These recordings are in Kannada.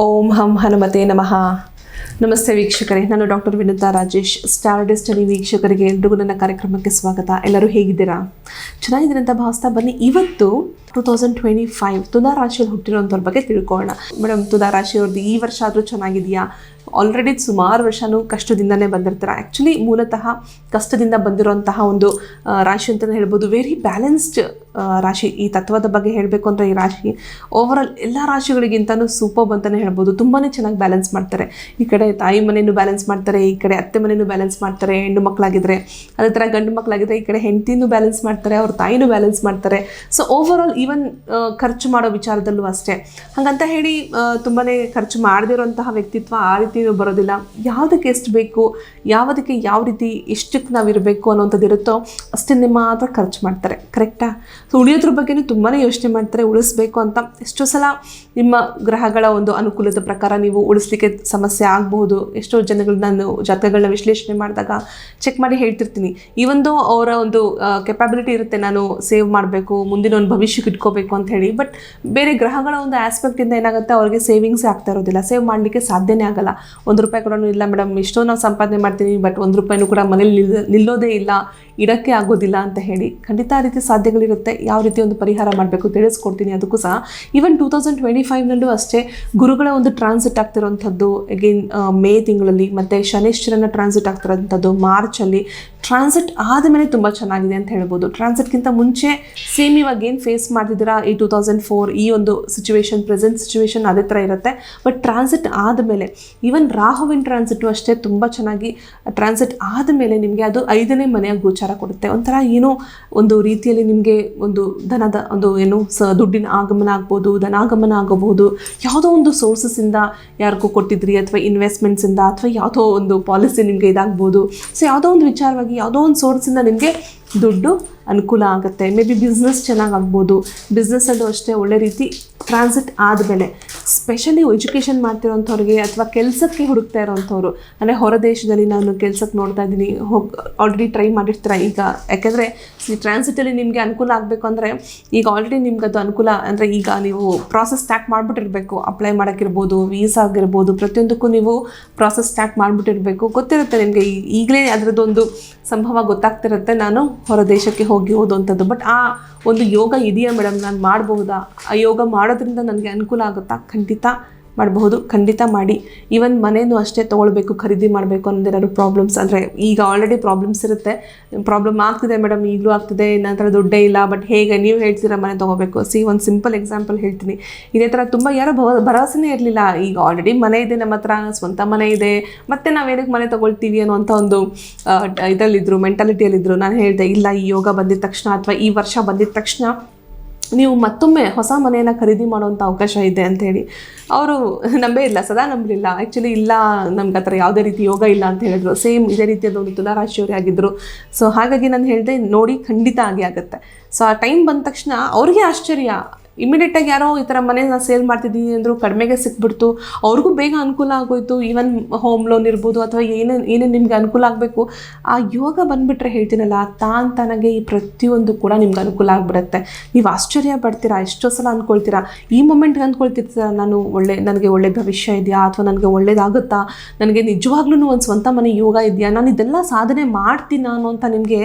ಓಂ ಹಂ ಹನುಮತೆ ನಮಃ. ನಮಸ್ತೆ ವೀಕ್ಷಕರೇ, ನಾನು doctor Vinutha Rajesh star destiny ವೀಕ್ಷಕರಿಗೆ ಎಲ್ರಿಗೂ ನನ್ನ ಕಾರ್ಯಕ್ರಮಕ್ಕೆ ಸ್ವಾಗತ. ಎಲ್ಲರೂ ಹೇಗಿದ್ದೀರಾ? ಚೆನ್ನಾಗಿದ್ದೀರಂತ ಭಾವಿಸ್ತಾ ಬನ್ನಿ. ಇವತ್ತು ಟೂ ತೌಸಂಡ್ ಟ್ವೆಂಟಿ ಫೈವ್ ತುಲಾ ರಾಶಿಯಲ್ಲಿ ಹುಟ್ಟಿರೋಂಥವ್ರ ಬಗ್ಗೆ ತಿಳ್ಕೊಳ್ಳೋಣ. ಮೇಡಮ್ ತುಲಾ ರಾಶಿಯವ್ರದ್ದು ಈ ವರ್ಷ ಆದರೂ ಚೆನ್ನಾಗಿದೆಯಾ? ಆಲ್ರೆಡಿ ಸುಮಾರು ವರ್ಷನೂ ಕಷ್ಟದಿಂದನೇ ಬಂದಿರ್ತಾರೆ? ಆ್ಯಕ್ಚುಲಿ ಮೂಲತಃ ಕಷ್ಟದಿಂದ ಬಂದಿರುವಂತಹ ಒಂದು ರಾಶಿ ಅಂತಲೇ ಹೇಳ್ಬೋದು. ವೆರಿ ಬ್ಯಾಲೆನ್ಸ್ಡ್ ರಾಶಿ. ಈ ತತ್ವದ ಬಗ್ಗೆ ಹೇಳಬೇಕು ಅಂದರೆ ಈ ರಾಶಿ ಓವರಾಲ್ ಎಲ್ಲ ರಾಶಿಗಳಿಗಿಂತನೂ ಸೂಪರ್ ಅಂತಲೇ ಹೇಳ್ಬೋದು. ತುಂಬಾ ಚೆನ್ನಾಗಿ ಬ್ಯಾಲೆನ್ಸ್ ಮಾಡ್ತಾರೆ. ಈ ಕಡೆ ತಾಯಿ ಮನೆಯೂ ಬ್ಯಾಲೆನ್ಸ್ ಮಾಡ್ತಾರೆ, ಈ ಕಡೆ ಅತ್ತೆ ಮನೆಯೂ ಬ್ಯಾಲೆನ್ಸ್ ಮಾಡ್ತಾರೆ, ಹೆಣ್ಣು ಮಕ್ಕಳಾಗಿದ್ದರೆ ಅದೇ ಥರ ಗಂಡು ಮಕ್ಕಳಾಗಿದ್ದರೆ ಈ ಕಡೆ ಹೆಂಡತಿನೂ ಬ್ಯಾಲೆನ್ಸ್ ಮಾಡ್ತಾರೆ, ಅವ್ರ ತಾಯಿನೂ ಬ್ಯಾಲೆನ್ಸ್ ಮಾಡ್ತಾರೆ. ಸೊ ಓವರಾಲ್ ಈವನ್ ಖರ್ಚು ಮಾಡೋ ವಿಚಾರದಲ್ಲೂ ಅಷ್ಟೇ. ಹಾಗಂತ ಹೇಳಿ ತುಂಬಾ ಖರ್ಚು ಮಾಡದಿರೋಂತಹ ವ್ಯಕ್ತಿತ್ವ ಆ ರೀತಿ ಬರೋದಿಲ್ಲ. ಯಾವುದಕ್ಕೆ ಎಷ್ಟು ಬೇಕು, ಯಾವುದಕ್ಕೆ ಯಾವ ರೀತಿ ಎಷ್ಟಕ್ಕೆ ನಾವು ಇರಬೇಕು ಅನ್ನೋಂಥದ್ದು ಇರುತ್ತೋ ಅಷ್ಟನ್ನೇ ಮಾತ್ರ ಖರ್ಚು ಮಾಡ್ತಾರೆ. ಕರೆಕ್ಟಾ ಸೊ ಉಳಿಯೋದ್ರ ಬಗ್ಗೆನೂ ತುಂಬಾ ಯೋಚನೆ ಮಾಡ್ತಾರೆ, ಉಳಿಸ್ಬೇಕು ಅಂತ. ಎಷ್ಟೋ ಸಲ ನಿಮ್ಮ ಗ್ರಹಗಳ ಒಂದು ಅನುಕೂಲದ ಪ್ರಕಾರ ನೀವು ಉಳಿಸ್ಲಿಕ್ಕೆ ಸಮಸ್ಯೆ ಆಗಬಹುದು. ಎಷ್ಟೋ ಜನಗಳು ನಾನು ಜಾತಕಗಳನ್ನ ವಿಶ್ಲೇಷಣೆ ಮಾಡಿದಾಗ ಚೆಕ್ ಮಾಡಿ ಹೇಳ್ತಿರ್ತೀನಿ. ಈ ಒಂದು ಅವರ ಒಂದು ಕೆಪಾಬಿಲಿಟಿ ಇರುತ್ತೆ, ನಾನು ಸೇವ್ ಮಾಡಬೇಕು, ಮುಂದಿನ ಒಂದು ಭವಿಷ್ಯಕ್ಕೆ ಇಟ್ಕೋಬೇಕು ಅಂತ ಹೇಳಿ. ಬಟ್ ಬೇರೆ ಗ್ರಹಗಳ ಒಂದು ಆಸ್ಪೆಕ್ಟಿಂದ ಏನಾಗುತ್ತೆ, ಅವ್ರಿಗೆ ಸೇವಿಂಗ್ಸ್ ಆಗ್ತಾ ಇರೋದಿಲ್ಲ. ಸೇವ್ ಮಾಡಲಿಕ್ಕೆ ಸಾಧ್ಯನೇ ಆಗಲ್ಲ. ಒಂದು ರೂಪಾಯಿ ಕೂಡ ಇಲ್ಲ ಮೇಡಮ್ ಇಷ್ಟೋ ನಾವು ಸಂಪಾದನೆ ಮಾಡ್ತೀನಿ ಬಟ್ ಒಂದು ರೂಪಾಯಿನೂ ಕೂಡ ಮನೇಲಿ ನಿಲ್, ನಿಲ್ಲೋದೇ ಇಲ್ಲ. ಇಡಕ್ಕೆ ಆಗೋದಿಲ್ಲ ಅಂತ ಹೇಳಿ ಖಂಡಿತ ಆ ರೀತಿ ಸಾಧ್ಯಗಳಿರುತ್ತೆ. ಯಾವ ರೀತಿ ಒಂದು ಪರಿಹಾರ ಮಾಡಬೇಕು ತಿಳಿಸ್ಕೊಡ್ತೀನಿ ಅದಕ್ಕೂ ಸಹ. ಈವನ್ ಟೂ ತೌಸಂಡ್ ಟ್ವೆಂಟಿ ಫೈವ್ನಲ್ಲೂ ಅಷ್ಟೇ ಗುರುಗಳ ಒಂದು ಟ್ರಾನ್ಸಿಟ್ ಆಗ್ತಿರೋಂಥದ್ದು ಅಗೇನ್ ಮೇ ತಿಂಗಳಲ್ಲಿ ಮತ್ತು ಶನೇಶ್ವರನ ಟ್ರಾನ್ಸಿಟ್ ಆಗ್ತಿರೋಂಥದ್ದು, ಮಾರ್ಚಲ್ಲಿ ಟ್ರಾನ್ಸಿಟ್ ಆದಮೇಲೆ ತುಂಬ ಚೆನ್ನಾಗಿದೆ ಅಂತ ಹೇಳ್ಬೋದು. ಟ್ರಾನ್ಸಿಟ್ಗಿಂತ ಮುಂಚೆ ಸೇಮ್ ಇವಾಗ ಏನು ಫೇಸ್ ಮಾಡ್ತಿದ್ದೀರಾ? ಈ ಟೂ ತೌಸಂಡ್ ಫೋರ್ ಈ ಒಂದು ಸಿಚುವೇಶನ್ ಪ್ರೆಸೆಂಟ್ ಸಿಚುವೇಶನ್ ಅದೇ ಥರ ಇರುತ್ತೆ. ಬಟ್ ಟ್ರಾನ್ಸಿಟ್ ಆದಮೇಲೆ ಈವನ್ ರಾಹುವಿನ ಟ್ರಾನ್ಸಿಟು ಅಷ್ಟೇ ತುಂಬ ಚೆನ್ನಾಗಿ ಟ್ರಾನ್ಸಿಟ್ ಆದಮೇಲೆ ನಿಮಗೆ ಅದು ಐದನೇ ಮನೆಯ ಗೋಚಾರ ಕೊಡುತ್ತೆ. ಒಂಥರ ಏನೋ ಒಂದು ರೀತಿಯಲ್ಲಿ ನಿಮಗೆ ಒಂದು ಧನದ ಒಂದು ಏನು ಸ ದುಡ್ಡಿನ ಆಗಮನ ಆಗ್ಬೋದು, ಧನಾಗಮನ ಆಗಬಹುದು. ಯಾವುದೋ ಒಂದು ಸೋರ್ಸಸ್ಸಿಂದ ಯಾರಿಗೂ ಕೊಟ್ಟಿದ್ರಿ ಅಥವಾ ಇನ್ವೆಸ್ಟ್ಮೆಂಟ್ಸಿಂದ ಅಥವಾ ಯಾವುದೋ ಒಂದು ಪಾಲಿಸಿ ನಿಮಗೆ ಇದಾಗ್ಬೋದು. ಸೊ ಯಾವುದೋ ಒಂದು ವಿಚಾರವಾಗಿ ಯಾವುದೋ ಒಂದು ಸೋರ್ಸಿಂದ ನಿಮಗೆ ದುಡ್ಡು ಅನುಕೂಲ ಆಗುತ್ತೆ. ಮೇ ಬಿ ಬಿಸ್ನೆಸ್ ಚೆನ್ನಾಗಾಗ್ಬೋದು ಬಿಸ್ನೆಸ್ಸಲ್ಲೂ ಅಷ್ಟೇ ಒಳ್ಳೆ ರೀತಿ ಟ್ರಾನ್ಸಿಟ್ ಆದಮೇಲೆ ಸ್ಪೆಷಲಿ ಎಜುಕೇಷನ್ ಮಾಡ್ತಿರೋಂಥವ್ರಿಗೆ ಅಥವಾ ಕೆಲಸಕ್ಕೆ ಹುಡುಕ್ತಾ ಇರೋವಂಥವ್ರು ಅಂದರೆ ಹೊರ ದೇಶದಲ್ಲಿ ನಾನು ಕೆಲಸಕ್ಕೆ ನೋಡ್ತಾ ಇದ್ದೀನಿ, ಹೋಗಿ ಆಲ್ರೆಡಿ ಟ್ರೈ ಮಾಡಿರ್ತೀರ ಈಗ? ಯಾಕೆಂದರೆ ಈ ಟ್ರಾನ್ಸಿಟಲ್ಲಿ ನಿಮಗೆ ಅನುಕೂಲ ಆಗಬೇಕು ಅಂದರೆ, ಈಗ ಆಲ್ರೆಡಿ ನಿಮ್ಗೆ ಅದು ಅನುಕೂಲ, ಅಂದರೆ ಈಗ ನೀವು ಪ್ರಾಸೆಸ್ ಸ್ಟ್ಯಾಕ್ ಮಾಡಿಬಿಟ್ಟಿರಬೇಕು. ಅಪ್ಲೈ ಮಾಡೋಕ್ಕಿರ್ಬೋದು ವೀಸಾ ಆಗಿರ್ಬೋದು, ಪ್ರತಿಯೊಂದಕ್ಕೂ ನೀವು ಪ್ರಾಸೆಸ್ ಸ್ಟಾರ್ಟ್ ಮಾಡಿಬಿಟ್ಟಿರ್ಬೇಕು. ಗೊತ್ತಿರುತ್ತೆ ನಿಮಗೆ ಈಗಲೇ ಅದರದ್ದೊಂದು ಸಂಭವ ಗೊತ್ತಾಗ್ತಿರುತ್ತೆ. ನಾನು ಹೊರ ದೇಶಕ್ಕೆ ಹೋಗಿ ಓದುವಂಥದ್ದು. ಬಟ್ ಆ ಒಂದು ಯೋಗ ಇದೆಯಾ ಮೇಡಮ್ ನಾನು ಮಾಡಬಹುದಾ? ಆ ಯೋಗ ಮಾಡೋದ್ರಿಂದ ನನಗೆ ಅನುಕೂಲ ಆಗುತ್ತಾ? ಖಂಡಿತ. ಮಾಡಬಹುದು. ಖಂಡಿತ ಮಾಡಿ. ಈವನ್ ಮನೇನೂ ಅಷ್ಟೇ ತೊಗೊಳ್ಬೇಕು, ಖರೀದಿ ಮಾಡಬೇಕು ಅನ್ನೋದೇನಾದ್ರು ಪ್ರಾಬ್ಲಮ್ಸ್ ಅಂದರೆ ಈಗ ಆಲ್ರೆಡಿ ಪ್ರಾಬ್ಲಮ್ಸ್ ಇರುತ್ತೆ. ಪ್ರಾಬ್ಲಮ್ ಆಗ್ತಿದೆ ಮೇಡಮ್ ಈಗಲೂ ಆಗ್ತಿದೆ ನನ್ನ ಹತ್ರ ದುಡ್ಡೇ ಇಲ್ಲ ಬಟ್ ಹೇಗೆ ನೀವು ಹೇಳ್ತೀರಾ ಮನೆ ತೊಗೋಬೇಕು ಸಿ ಒಂದು ಸಿಂಪಲ್ ಎಕ್ಸಾಂಪಲ್ ಹೇಳ್ತೀನಿ. ಇದೇ ಥರ ತುಂಬ ಯಾರೋ ಭವ, ಭರವಸೆನೇ ಇರಲಿಲ್ಲ. ಈಗ ಆಲ್ರೆಡಿ ಮನೆ ಇದೆ ನಮ್ಮ ಹತ್ರ, ಸ್ವಂತ ಮನೆ ಇದೆ. ಮತ್ತು ನಾವು ಏನಕ್ಕೆ ಮನೆ ತೊಗೊಳ್ತೀವಿ ಅನ್ನೋಂಥ ಒಂದು ಇದರಲ್ಲಿದ್ದರು ಮೆಂಟಾಲಿಟಿಯಲ್ಲಿದ್ದರು ನಾನು ಹೇಳಿದೆ, ಇಲ್ಲ, ಈ ಯೋಗ ಬಂದಿದ ತಕ್ಷಣ ಅಥವಾ ಈ ವರ್ಷ ಬಂದಿದ ತಕ್ಷಣ ನೀವು ಮತ್ತೊಮ್ಮೆ ಹೊಸ ಮನೆಯನ್ನು ಖರೀದಿ ಮಾಡುವಂಥ ಅವಕಾಶ ಇದೆ ಅಂತ ಹೇಳಿ. ಅವರು ನಂಬೇ ಇಲ್ಲ, ಸದಾ ನಂಬಲಿಲ್ಲ. ಆ್ಯಕ್ಚುಲಿ ಇಲ್ಲ, ನಮ್ಗೆ ಆ ಥರ ಯಾವುದೇ ರೀತಿ ಯೋಗ ಇಲ್ಲ ಅಂತ ಹೇಳಿದ್ರು. ಸೇಮ್ ಇದೇ ರೀತಿಯಾದ ಒಂದು ತುಲಾರಾಶಿಯವರೇ ಆಗಿದ್ದರು ಸೊ ಹಾಗಾಗಿ ನಾನು ಹೇಳಿದೆ, ನೋಡಿ ಖಂಡಿತ ಆಗಿ ಆಗುತ್ತೆ. ಸೊ ಆ ಟೈಮ್ ಬಂದ ತಕ್ಷಣ ಅವ್ರಿಗೆ ಆಶ್ಚರ್ಯ. ಇಮಿಡಿಯೇಟಾಗಿ ಯಾರೋ ಈ ಥರ ಮನೇನ ಸೇಲ್ ಮಾಡ್ತಿದ್ದೀನಿ ಅಂದರು ಕಡಿಮೆಗೆ ಸಿಕ್ಬಿಡ್ತು. ಅವ್ರಿಗೂ ಬೇಗ ಅನುಕೂಲ ಆಗೋಯ್ತು. ಈವನ್ ಹೋಮ್ ಲೋನ್ ಇರ್ಬೋದು ಅಥವಾ ಏನೇನು ಏನೇನು ನಿಮ್ಗೆ ಅನುಕೂಲ ಆಗಬೇಕು. ಆ ಯೋಗ ಬಂದುಬಿಟ್ರೆ ಹೇಳ್ತೀನಲ್ಲ ತಾನು ತನಗೆ ಈ ಪ್ರತಿಯೊಂದು ಕೂಡ ನಿಮ್ಗೆ ಅನುಕೂಲ ಆಗಿಬಿಡುತ್ತೆ. ನೀವು ಆಶ್ಚರ್ಯ ಪಡ್ತೀರಾ? ಎಷ್ಟೋ ಸಲ ಅಂದ್ಕೊಳ್ತೀರಾ ಈ ಮೊಮೆಂಟ್ಗೆ ಅಂದ್ಕೊಳ್ತಿರ್ತೀರ ನಾನು ಒಳ್ಳೆ, ನನಗೆ ಒಳ್ಳೆ ಭವಿಷ್ಯ ಇದೆಯಾ? ಅಥವಾ ನನಗೆ ಒಳ್ಳೇದಾಗುತ್ತಾ? ನನಗೆ ನಿಜವಾಗ್ಲೂ ಒಂದು ಸ್ವಂತ ಮನೆ ಯೋಗ ಇದೆಯಾ? ನಾನು ಇದೆಲ್ಲ ಸಾಧನೆ ಮಾಡ್ತೀನ ಅಂತ ನಿಮಗೆ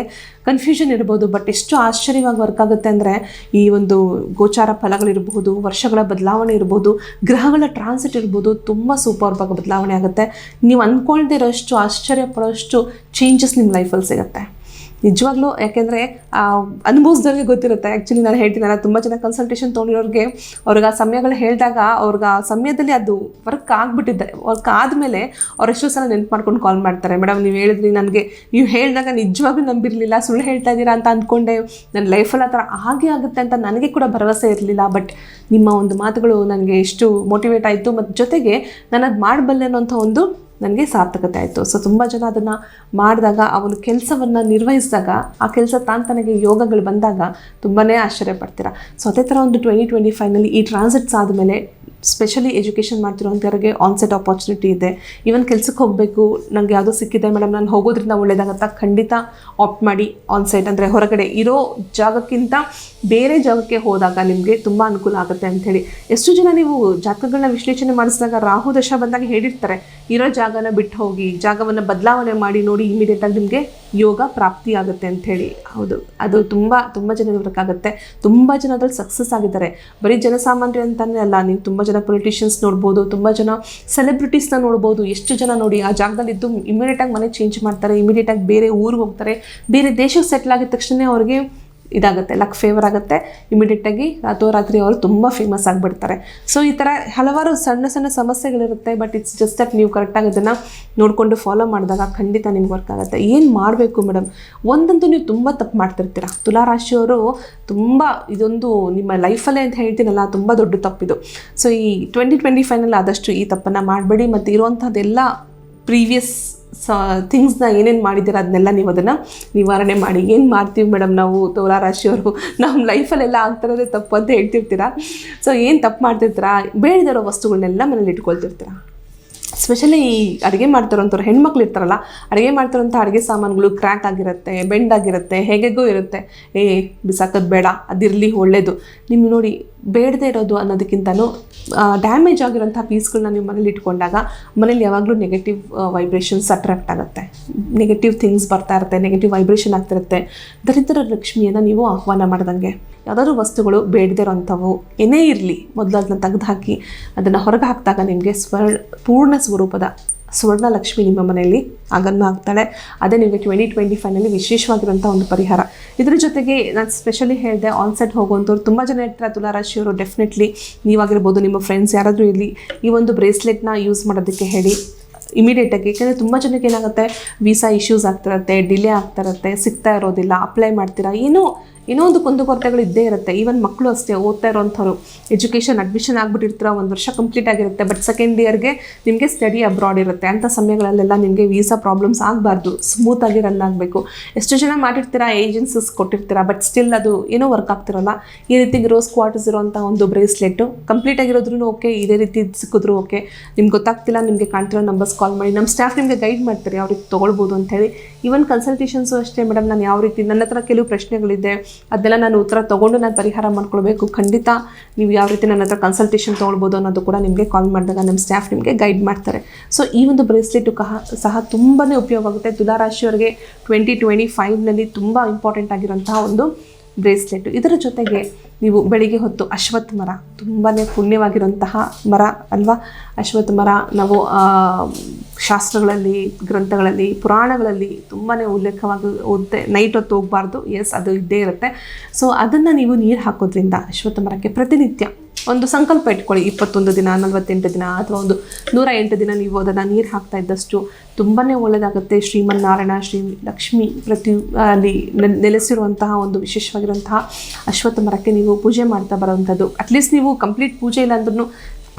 ಕನ್ಫ್ಯೂಷನ್ ಇರ್ಬೋದು. ಬಟ್ ಎಷ್ಟು ಆಶ್ಚರ್ಯವಾಗಿ ವರ್ಕ್ ಆಗುತ್ತೆ ಅಂದರೆ ಈ ಒಂದು ಗೋಚಾರ ಫಲಗಳಿರ್ಬೋದು ವರ್ಷಗಳ ಬದಲಾವಣೆ ಇರ್ಬೋದು ಗ್ರಹಗಳ ಟ್ರಾನ್ಸಿಟ್ ಇರ್ಬೋದು, ತುಂಬ ಸೂಪರ್ವಾಗಿ ಬದಲಾವಣೆ ಆಗುತ್ತೆ. ನೀವು ಅಂದ್ಕೊಳ್ದಿರೋಷ್ಟು ಆಶ್ಚರ್ಯ ಪಡೋಷ್ಟು ಚೇಂಜಸ್ ನಿಮ್ಮ ಲೈಫಲ್ಲಿ ಸಿಗುತ್ತೆ. ನಿಜವಾಗ್ಲೂ ಯಾಕೆಂದರೆ ಅನುಭವಿಸಿದವ್ರಿಗೆ ಗೊತ್ತಿರುತ್ತೆ. ಆ್ಯಕ್ಚುಲಿ ನಾನು ಹೇಳ್ತೀನಲ್ಲ ತುಂಬ ಜನ ಕನ್ಸಲ್ಟೇಷನ್ ತೊಗೊಂಡಿರೋರಿಗೆ ಅವ್ರಿಗೆ ಆ ಸಮಯಗಳು ಹೇಳಿದಾಗ ಅವ್ರಿಗೆ ಆ ಸಮಯದಲ್ಲಿ ಅದು ವರ್ಕ್ ಆಗಿಬಿಟ್ಟಿದ್ದೆ ವರ್ಕ್ ಆದಮೇಲೆ ಅವ್ರು ಎಷ್ಟೋ ಸಲ ನೆನ್ಪು ಮಾಡ್ಕೊಂಡು ಕಾಲ್ ಮಾಡ್ತಾರೆ. ಮೇಡಮ್, ನೀವು ಹೇಳಿದ್ರಿ ನನಗೆ. ನೀವು ಹೇಳಿದಾಗ ನಿಜವಾಗ್ಲೂ ನಂಬಿರಲಿಲ್ಲ, ಸುಳ್ಳು ಹೇಳ್ತಾ ಇದ್ದೀರಾ ಅಂತ ಅಂದ್ಕೊಂಡೆ ನನ್ನ ಲೈಫಲ್ಲಿ ಆ ಥರ ಹಾಗೆ ಆಗುತ್ತೆ ಅಂತ ನನಗೆ ಕೂಡ ಭರವಸೆ ಇರಲಿಲ್ಲ. ಬಟ್ ನಿಮ್ಮ ಒಂದು ಮಾತುಗಳು ನನಗೆ ಎಷ್ಟು ಮೋಟಿವೇಟ್ ಆಯಿತು. ಮತ್ತು ಜೊತೆಗೆ ನಾನು ಅದು ಮಾಡಬಲ್ಲೆ ಅನ್ನೋಂಥ ಒಂದು ನನಗೆ ಸಾರ್ಥಕತೆ ಆಯಿತು. ಸೊ ತುಂಬ ಜನ ಅದನ್ನು ಮಾಡಿದಾಗ ಆ ಒಂದು ಕೆಲಸವನ್ನು ನಿರ್ವಹಿಸಿದಾಗ, ಆ ಕೆಲಸ ತಾನು ತನಗೆ ಯೋಗಗಳು ಬಂದಾಗ ತುಂಬಾ ಆಶ್ಚರ್ಯ ಪಡ್ತೀರಾ. ಸೊ ಅದೇ ಥರ ಒಂದು ಟ್ವೆಂಟಿ ಟ್ವೆಂಟಿ ಫೈವ್ನಲ್ಲಿ ಈ ಟ್ರಾನ್ಸಿಟ್ಸ್ ಆದಮೇಲೆ ಸ್ಪೆಷಲಿ ಎಜುಕೇಷನ್ ಮಾಡ್ತಿರೋಂಥವ್ರಿಗೆ ಆನ್ಸೆಟ್ ಆಪರ್ಚುನಿಟಿ ಇದೆ. ಈವನ್ ಕೆಲ್ಸಕ್ಕೆ ಹೋಗಬೇಕು ನನಗೆ ಯಾವುದೋ ಸಿಕ್ಕಿದೆ ಮೇಡಮ್ ನಾನು ಹೋಗೋದ್ರಿಂದ ಒಳ್ಳೆಯದಾಗತ್ತ ಖಂಡಿತ ಆಪ್ಟ್ ಮಾಡಿ ಆನ್ಸೈಟ್ ಅಂದರೆ ಹೊರಗಡೆ ಇರೋ ಜಾಗಕ್ಕಿಂತ ಬೇರೆ ಜಾಗಕ್ಕೆ ಹೋದಾಗ ನಿಮಗೆ ತುಂಬ ಅನುಕೂಲ ಆಗುತ್ತೆ ಅಂಥೇಳಿ ಎಷ್ಟು ಜನ ನೀವು ಜಾತಕಗಳನ್ನ ವಿಶ್ಲೇಷಣೆ ಮಾಡಿಸಿದಾಗ ರಾಹು ದಶ ಬಂದಾಗ ಹೇಳಿರ್ತಾರೆ, ಇರೋ ಜಾಗನ ಬಿಟ್ಟು ಹೋಗಿ, ಜಾಗವನ್ನು ಬದಲಾವಣೆ ಮಾಡಿ ನೋಡಿ ಇಮಿಡಿಯೇಟಾಗಿ ನಿಮಗೆ ಯೋಗ ಪ್ರಾಪ್ತಿ ಆಗುತ್ತೆ ಅಂಥೇಳಿ ಹೌದು. ಅದು ತುಂಬ ತುಂಬ ಜನ ಆಗುತ್ತೆ. ತುಂಬ ಜನ ಅದ್ರಲ್ಲಿ ಸಕ್ಸಸ್ ಆಗಿದ್ದಾರೆ. ಬರೀ ಜನಸಾಮಾನ್ಯರು ಅಂತಲೇ ಅಲ್ಲ, ನೀವು ತುಂಬ ಜನ ಪೊಲಿಟಿಷಿಯನ್ಸ್ ನೋಡ್ಬೋದು, ತುಂಬ ಜನ ಸೆಲೆಬ್ರಿಟೀಸ್ನ ನೋಡ್ಬೋದು. ಎಷ್ಟು ಜನ ನೋಡಿ ಆ ಜಾಗದಲ್ಲಿ ಇದ್ದು ಇಮಿಡಿಯೇಟಾಗಿ ಮನೆ ಚೇಂಜ್ ಮಾಡ್ತಾರೆ ಇಮಿಡಿಯೇಟಾಗಿ ಬೇರೆ ಊರಿಗೆ ಹೋಗ್ತಾರೆ, ಬೇರೆ ದೇಶಕ್ಕೆ ಸೆಟ್ಲ್ ಆಗಿದ ತಕ್ಷಣ ಅವ್ರಿಗೆ ಇದಾಗುತ್ತೆ ಲಕ್ ಫೇವರ್ ಆಗುತ್ತೆ. ಇಮಿಡಿಯೇಟಾಗಿ ರಾತ್ರೋರಾತ್ರಿ ಅವರು ತುಂಬ ಫೇಮಸ್ ಆಗಿಬಿಡ್ತಾರೆ. ಸೊ ಈ ಥರ ಹಲವಾರು ಸಣ್ಣ ಸಣ್ಣ ಸಮಸ್ಯೆಗಳಿರುತ್ತೆ ಬಟ್ ಇಟ್ಸ್ ಜಸ್ಟ್ ದಟ್ ನೀವು ಕರೆಕ್ಟಾಗಿ ಅದನ್ನು ನೋಡಿಕೊಂಡು ಫಾಲೋ ಮಾಡಿದಾಗ ಖಂಡಿತ ನಿಮ್ಗೆ ವರ್ಕ್ ಆಗುತ್ತೆ. ಏನು ಮಾಡಬೇಕು ಮೇಡಮ್ ಒಂದಂತೂ ನೀವು ತುಂಬ ತಪ್ಪು ಮಾಡ್ತಿರ್ತೀರ? ತುಲಾರಾಶಿಯವರು ತುಂಬ ಇದೊಂದು ನಿಮ್ಮ ಲೈಫಲ್ಲೇ ಅಂತ ಹೇಳ್ತೀನಲ್ಲ, ತುಂಬ ದೊಡ್ಡ ತಪ್ಪಿದು. ಸೊ ಈ ಟ್ವೆಂಟಿ ಟ್ವೆಂಟಿ ಫೈನಲ್ಲಿ ಆದಷ್ಟು ಈ ತಪ್ಪನ್ನು ಮಾಡಬೇಡಿ, ಮತ್ತು ಇರುವಂಥದ್ದೆಲ್ಲ ಪ್ರೀವಿಯಸ್ ಸ ಥಿಂಗ್ಸ್ನ ಏನೇನು ಮಾಡಿದ್ದೀರ ಅದನ್ನೆಲ್ಲ ನೀವು ಅದನ್ನು ನಿವಾರಣೆ ಮಾಡಿ. ಏನು ಮಾಡ್ತೀವಿ ಮೇಡಮ್ ನಾವು ತುಲಾ ರಾಶಿಯವರು? ನಮ್ಮ ಲೈಫಲ್ಲೆಲ್ಲ ಆಗ್ತಿರೋದೇ ತಪ್ಪು ಅಂತ ಹೇಳ್ತಿರ್ತೀರ? ಸೊ ಏನು ತಪ್ಪು ಮಾಡ್ತಿರ್ತೀರಾ? ಬೇಡದಿರೋ ವಸ್ತುಗಳನ್ನೆಲ್ಲ ಮನೇಲಿ ಇಟ್ಕೊಳ್ತಿರ್ತೀರ? ಸ್ಪೆಷಲಿ ಈ ಅಡುಗೆ ಮಾಡ್ತಿರೋಂಥವ್ರು ಹೆಣ್ಮಕ್ಳು ಇರ್ತಾರಲ್ಲ, ಅಡುಗೆ ಮಾಡ್ತಿರೋಂಥ ಅಡುಗೆ ಸಾಮಾನುಗಳು ಕ್ರ್ಯಾಕ್ ಆಗಿರುತ್ತೆ ಬೆಂಡ್ ಆಗಿರುತ್ತೆ, ಹೇಗೆಗೋ ಇರುತ್ತೆ. ಏ, ಬಿಸಾಕೋದು ಬೇಡ, ಅದಿರಲಿ ಒಳ್ಳೇದು. ನಿಮ್ಗೆ ನೋಡಿ ಬೇಡದೇ ಇರೋದು ಅನ್ನೋದಕ್ಕಿಂತಲೂ ಡ್ಯಾಮೇಜ್ ಆಗಿರೋಂಥ ಪೀಸ್ಗಳನ್ನ ನೀವು ಮನೇಲಿ ಇಟ್ಕೊಂಡಾಗ, ಮನೇಲಿ ಯಾವಾಗಲೂ ನೆಗೆಟಿವ್ ವೈಬ್ರೇಷನ್ಸ್ ಅಟ್ರಾಕ್ಟ್ ಆಗುತ್ತೆ. ನೆಗೆಟಿವ್ ಥಿಂಗ್ಸ್ ಬರ್ತಾ ಇರುತ್ತೆ ನೆಗೆಟಿವ್ ವೈಬ್ರೇಷನ್ ಆಗ್ತಿರುತ್ತೆ. ದರಿದ್ರ ಲಕ್ಷ್ಮಿಯನ್ನು ನೀವು ಆಹ್ವಾನ ಮಾಡ್ದಂಗೆ. ಯಾವುದಾದ್ರೂ ವಸ್ತುಗಳು ಬೇಡದೇ ಇರೋಂಥವು ಏನೇ ಇರಲಿ ಮೊದಲು ಅದನ್ನ ತೆಗೆದುಹಾಕಿ ಅದನ್ನು ಹೊರಗೆ ಹಾಕಿದಾಗ ನಿಮಗೆ ಸ್ವರ್ಣ ಪೂರ್ಣ ಸ್ವರೂಪದ ಸುವರ್ಣ ಲಕ್ಷ್ಮಿ ನಿಮ್ಮ ಮನೆಯಲ್ಲಿ ಆಗಮನ ಆಗ್ತಾಳೆ. ಅದೇ ನಿಮಗೆ ಟ್ವೆಂಟಿ ಟ್ವೆಂಟಿ ಫೈನಲ್ಲಿ ವಿಶೇಷವಾಗಿರುವಂಥ ಒಂದು ಪರಿಹಾರ. ಇದ್ರ ಜೊತೆಗೆ ನಾನು ಸ್ಪೆಷಲಿ ಹೇಳಿದೆ ಆನ್ಸೆಟ್ ಹೋಗುವಂಥವ್ರು ತುಂಬ ಜನ ಇರ್ತಾರೆ. ತುಲಾರಾಶಿಯವರು ಡೆಫಿನೆಟ್ಲಿ ನೀವಾಗಿರ್ಬೋದು, ನಿಮ್ಮ ಫ್ರೆಂಡ್ಸ್ ಯಾರಾದರೂ ಇರಲಿ, ಈ ಒಂದು ಬ್ರೇಸ್ಲೆಟ್ನ ಯೂಸ್ ಮಾಡೋದಕ್ಕೆ ಹೇಳಿ ಇಮಿಡಿಯೇಟಾಗಿ ಏಕೆಂದರೆ ತುಂಬ ಜನಕ್ಕೆ ಏನಾಗುತ್ತೆ ವೀಸಾ ಇಶ್ಯೂಸ್ ಆಗ್ತಿರತ್ತೆ ಡಿಲೇ ಆಗ್ತಿರತ್ತೆ ಸಿಗ್ತಾ ಇರೋದಿಲ್ಲ ಅಪ್ಲೈ ಮಾಡ್ತೀರಾ, ಏನೋ ಏನೋ ಒಂದು ಕುಂದುಕೊರತೆಗಳು ಇದ್ದೇ ಇರುತ್ತೆ. ಈವನ್ ಮಕ್ಕಳು ಅಷ್ಟೇ, ಓದ್ತಾ ಇರೋಂಥವ್ರು. ಎಜುಕೇಷನ್ ಅಡ್ಮಿಷನ್ ಆಗಿಬಿಟ್ಟಿರ್ತೀರ, ಒಂದು ವರ್ಷ ಕಂಪ್ಲೀಟ್ ಆಗಿರುತ್ತೆ. ಬಟ್ ಸೆಕೆಂಡ್ ಇಯರ್ಗೆ ನಿಮಗೆ ಸ್ಟಡಿ ಅಬ್ರಾಡ್ ಇರುತ್ತೆ. ಅಂಥ ಸಮಯಗಳಲ್ಲೆಲ್ಲ ನಿಮಗೆ ವೀಸಾ ಪ್ರಾಬ್ಲಮ್ಸ್ ಆಗಬಾರ್ದು. ಸ್ಮೂತಾಗಿ ರನ್ ಆಗಬೇಕು. ಎಷ್ಟು ಜನ ಮಾಡಿರ್ತೀರಾ ಏಜೆನ್ಸೀಸ್ ಕೊಟ್ಟಿರ್ತೀರ ಬಟ್ ಸ್ಟಿಲ್ ಅದು ಏನೋ ವರ್ಕ್ ಆಗ್ತಿರಲ್ಲ. ಈ ರೀತಿ ರೋಸ್ ಕ್ವಾರ್ಟರ್ಸ್ ಇರೋಂಥ ಒಂದು ಬ್ರೇಸ್ಲೆಟ್ಟು ಕಂಪ್ಲೀಟ್ ಆಗಿರೋದ್ರೂ ಓಕೆ ಇದೇ ರೀತಿ ಸಿಕ್ಕಿದ್ರು ಓಕೆ ನಿಮ್ಗೆ ಗೊತ್ತಾಗ್ತಿಲ್ಲ, ನಿಮಗೆ ಕಾಣ್ತಿರೋ ನಂಬರ್ಸ್ ಕಾಲ್ ಮಾಡಿ. ನಮ್ಮ ಸ್ಟಾಫ್ ನಿಮಗೆ ಗೈಡ್ ಮಾಡ್ತಾರೆ, ಅವ್ರಿಗೆ ರೀತಿ ತೊಗೊಳ್ಬೋದು ಅಂತೇಳಿ ಈವನ್ ಕನ್ಸಲ್ಟೇಷನ್ಸು ಅಷ್ಟೇ ಮೇಡಮ್ ನಾನು ಯಾವ ರೀತಿ, ನನ್ನ ಹತ್ರ ಕೆಲವು ಪ್ರಶ್ನೆಗಳಿದೆ. ಅದೆಲ್ಲ ನಾನು ಉತ್ತರ ತೊಗೊಂಡು ನಾನು ಪರಿಹಾರ ಮಾಡ್ಕೊಳ್ಬೇಕು. ಖಂಡಿತ ನೀವು ಯಾವ ರೀತಿ ನನ್ನ ಹತ್ರ ಕನ್ಸಲ್ಟೇಷನ್ ತೊಗೊಳ್ಬೋದು ಅನ್ನೋದು ಕೂಡ ನಿಮಗೆ ಕಾಲ್ ಮಾಡಿದಾಗ ನಮ್ಮ ಸ್ಟಾಫ್ ನಿಮಗೆ ಗೈಡ್ ಮಾಡ್ತಾರೆ. ಸೊ ಈ ಒಂದು ಬ್ರೇಸ್ಲೆಟು ಕಹ, ಸಹ ತುಂಬಾ ಉಪಯೋಗ ಆಗುತ್ತೆ. ತುಲಾರಾಶಿಯವರಿಗೆ ಟ್ವೆಂಟಿ ಟ್ವೆಂಟಿ ಫೈವ್ನಲ್ಲಿ ತುಂಬ ಇಂಪಾರ್ಟೆಂಟ್ ಆಗಿರೋಂತಹ ಒಂದು ಬ್ರೇಸ್ಲೆಟ್. ಇದರ ಜೊತೆಗೆ ನೀವು ಬೆಳಿಗ್ಗೆ ಹೊತ್ತು ಅಶ್ವತ್ಥ ಮರ ತುಂಬಾ ಪುಣ್ಯವಾಗಿರುವಂತಹ ಮರ ಅಲ್ವಾ? ಅಶ್ವತ್ಥ ಮರ, ನಾವು ಶಾಸ್ತ್ರಗಳಲ್ಲಿ, ಗ್ರಂಥಗಳಲ್ಲಿ, ಪುರಾಣಗಳಲ್ಲಿ ತುಂಬಾ ಉಲ್ಲೇಖವಾಗಿ ಓದ್ತೆ, ನೈಟ್ ಹೊತ್ತು ಹೋಗಬಾರ್ದು. ಎಸ್ ಅದು ಇದ್ದೇ ಇರುತ್ತೆ. ಸೊ ಅದನ್ನು ನೀವು ನೀರು ಹಾಕೋದ್ರಿಂದ ಅಶ್ವತ್ಥ ಮರಕ್ಕೆ ಪ್ರತಿನಿತ್ಯ ಒಂದು ಸಂಕಲ್ಪ ಇಟ್ಕೊಳ್ಳಿ. ಇಪ್ಪತ್ತೊಂದು ದಿನ, ನಲವತ್ತೆಂಟು ದಿನ ಅಥವಾ ಒಂದು ನೂರ ಎಂಟು ದಿನ ನೀವು ಅದನ್ನು ನೀರು ಹಾಕ್ತಾ ಇದ್ದಷ್ಟು ತುಂಬಾ ಒಳ್ಳೆಯದಾಗುತ್ತೆ ಶ್ರೀಮನ್ನಾರಾಯಣ, ಶ್ರೀ ಲಕ್ಷ್ಮಿ ಪ್ರತಿ ಅಲ್ಲಿ ನೆಲೆಸಿರುವಂತಹ ಒಂದು ವಿಶೇಷವಾಗಿರುವಂತಹ ಅಶ್ವತ್ಥ ಮರಕ್ಕೆ ನೀವು ಪೂಜೆ ಮಾಡ್ತಾ ಬರೋವಂಥದ್ದು ಅಟ್ಲೀಸ್ಟ್ ನೀವು ಕಂಪ್ಲೀಟ್ ಪೂಜೆ ಇಲ್ಲ ಅಂದ್ರೂ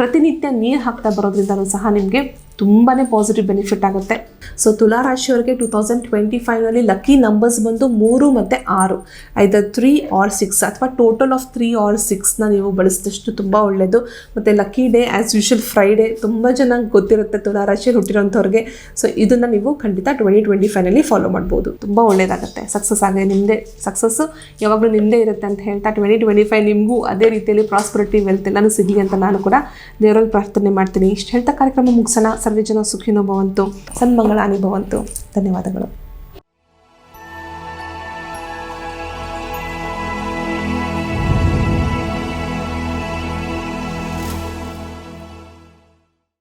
ಪ್ರತಿನಿತ್ಯ ನೀರು ಹಾಕ್ತಾ ಬರೋದ್ರಿಂದಲೂ ಸಹ ನಿಮಗೆ ತುಂಬಾ ಪಾಸಿಟಿವ್ ಬೆನಿಫಿಟ್ ಆಗುತ್ತೆ. ಸೊ ತುಲಾ ರಾಶಿಯವರಿಗೆ ಟೂ ತೌಸಂಡ್ ಟ್ವೆಂಟಿ ಫೈವ್ನಲ್ಲಿ ಲಕ್ಕಿ ನಂಬರ್ಸ್ ಬಂದು ಮೂರು ಮತ್ತು ಆರು. ಐದರ್ ತ್ರೀ ಆರ್ ಸಿಕ್ಸ್ ಅಥವಾ ಟೋಟಲ್ ಆಫ್ ತ್ರೀ ಆರ್ ಸಿಕ್ಸ್ನ ನೀವು ಬಳಸಿದಷ್ಟು ತುಂಬ ಒಳ್ಳೆಯದು ಮತ್ತು lucky day as usual Friday ತುಂಬ ಜನ ಗೊತ್ತಿರುತ್ತೆ ತುಲಾ ರಾಶಿಯಲ್ಲಿ ಹುಟ್ಟಿರೋಂಥವ್ರಿಗೆ ಸೊ ಇದನ್ನು ನೀವು ಖಂಡಿತ ಟ್ವೆಂಟಿ ಟ್ವೆಂಟಿ ಫೈವ್ನಲ್ಲಿ ಫಾಲೋ ಮಾಡ್ಬೋದು. ತುಂಬ ಒಳ್ಳೆಯದಾಗುತ್ತೆ ಸಕ್ಸಸ್ ಆಗಿದೆ ನಿಮ್ಮದೇ ಸಕ್ಸಸ್ಸು ಯಾವಾಗಲೂ ನಿಮ್ಮದೇ ಇರುತ್ತೆ ಅಂತ ಹೇಳ್ತಾ ಟ್ವೆಂಟಿ ಟ್ವೆಂಟಿ ಫೈವ್ ನಿಮಗೂ ಅದೇ ರೀತಿಯಲ್ಲಿ ಪ್ರಾಸ್ಪರಿಟಿ ವೆಲ್ತ್ ಎಲ್ಲನೂ ಸಿಗಲಿ ಅಂತ ನಾನು ಕೂಡ ದೇವರಲ್ಲಿ ಪ್ರಾರ್ಥನೆ ಮಾಡ್ತೀನಿ. ಇಷ್ಟು ಹೇಳ್ತಾ ಕಾರ್ಯಕ್ರಮ ಮುಗಿಸೋಣ. ಸರ್ವೇ ಜನ ಸುಖಿನೋ ಭವಂತು. ಸನ್ಮಂಗಳಾನಿ ಭವಂತು ಧನ್ಯವಾದಗಳು.